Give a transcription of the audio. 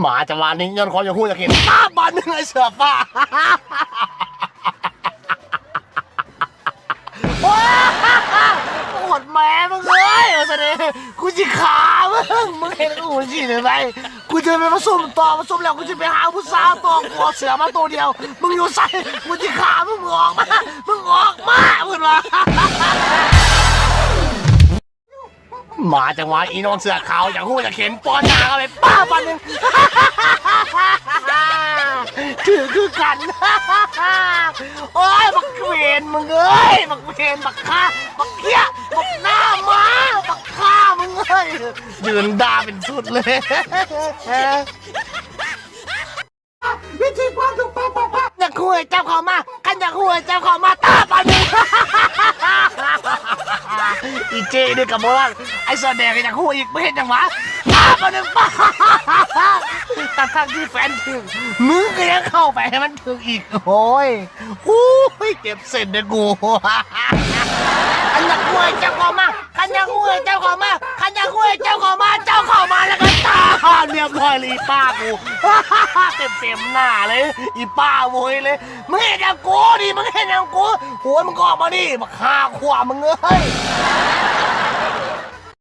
หมาจะวานนี้ย้อนคออย่าพูดอย่าเห็นป้าบานหนึงไอเสือฟ้าโอดแม่มึงเลยมาเสน่ห์กูจะขามึงมึงเห็นกูสิเลยไหมกูจะไปผสมต่อผสมแล้วกูจะไปหาผู้สาวตัวกูเอาเสือมาตัวเดียว มึงอยู่ใส่กูจะขามึงมึงออกมามึงออกมามึงมาหมาจังหวะอีน้องเสือขาวอย่างหู้จะเข็นป้อนหนาเข้าไปป้าปันหนึ่ง ถือคือกัน โอ้ยบักเวนมึงเอ้ยบักเวนบักฆ่าบักเกี้ยบักหน้าหมาบักฆ่ามึงเอ้ยยืนด่าเป็นสุดเลย วิธีความถูกต้องป้าป้าอยากคุยเจ้าเขามากันอยากคุยเจ้าเขามาตาปันมึงอีเจนี่กับบอกว่าไอ้แดงอยากคุยอีกไม่เห็นจังหวะตาปันมึงป้า แต่ทั้งที่แฟนถึงมึงก็ยังเข้าไปให้มันถึงอีก โอ้ยโอ้ยเจ็บเส้นนะกูขันอยากคุยเจ้าเขามาขันยากคุยเจ้าเขามาขันยากคุยเจ้าเขามาเจ้าเขามาแล้วก็ตาเรียบร้อยเลยอีป้ากูเต็มเต็มๆหน้าเลย อีป้าโวยเลยมึงเห็นย่างกูดิมึงเห็นย่างกูหัวมึงก็ออกมาดิมาฆ่าขวามึงเอ้ย